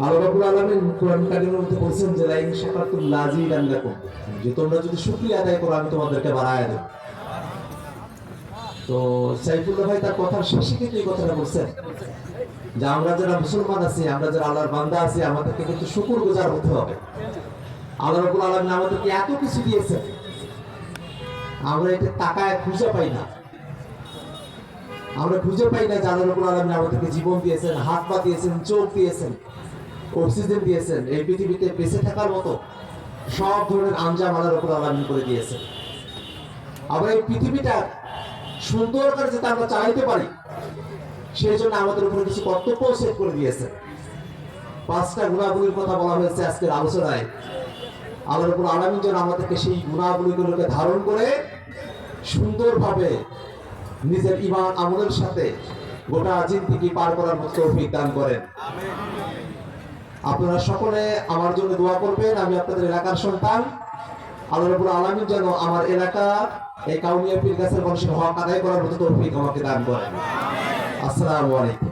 আল্লাহ আমরা আল্লাহর বান্দা আছি, আমাদেরকে কিন্তু শুকুর গুজার হতে হবে। আল্লাহ আমাদেরকে এত কিছু দিয়েছেন। আমরা এটা টাকায় খুঁজে পাই না। আমরা খুঁজে পাই না যে, আল্লাহ রাব্বুল আমাদেরকে জীবন দিয়েছেন, হাত পা দিয়েছেন, চোখ দিয়েছেন। অক্সিজেন দিয়েছেন এই পৃথিবীতে বেঁচে থাকার মতো সব ধরনের আঞ্জাম আল্লাহ রাব্বুল আলামিন করে দিয়েছেন। আবার এই পৃথিবীটা সুন্দর করে যাতে আমরা চালাইতে পারি, সেই জন্য আমাদের উপরে কিছু কর্তব্য সেট করে দিয়েছেন। পাঁচটা গুণাগুলির কথা বলা হয়েছে আজকের আলোচনায়। আল্লাহ রাব্বুল আলামিন যেন আমাদেরকে সেই গুণাগুলিগুলোকে ধারণ করে সুন্দরভাবে নিজের ইমান আমলের সাথে গোটা জিন্দিগি পার করার মতো তৌফিক দান করেন। আপনারা সকলে আমার জন্য দোয়া করবেন, আমি আপনাদের এলাকার সন্তান। আল্লাহ আলামী আলামিন যেন আমার এলাকা এই কাউনিয়া পীর গাছের মানুষের হক আদায় করার মতো তৌফিক আমাকে দান করেন। আসসালামু আলাইকুম।